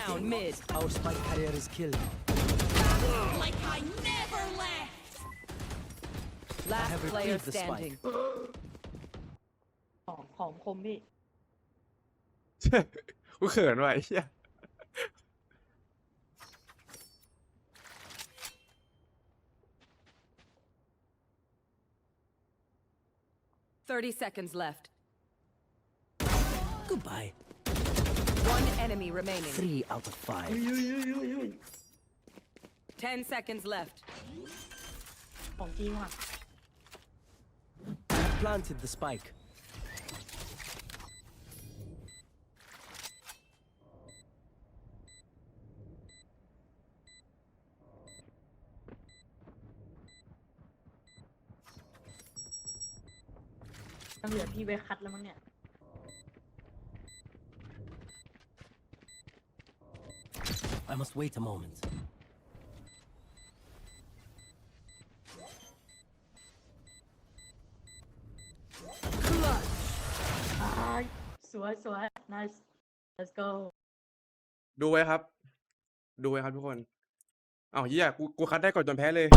down mid. Our spike carrier is killed. Like I never left. Last have player retrieved the spike. standing. หอมหอมคมพี่ กูเขินว่ะไอ้เหี้ย 30 seconds left. Goodbye. One enemy remaining. Three out of five. 10 seconds left. ของจริงว่ะ Planted the spike. ต้องเหลือพี่ I must wait a moment. สวยสวย nice let's go ดูไว้ครับ ดูไว้ครับทุกคนอ้าวเหี้ย กู กูคัดได้ก่อนจนแพ้เลย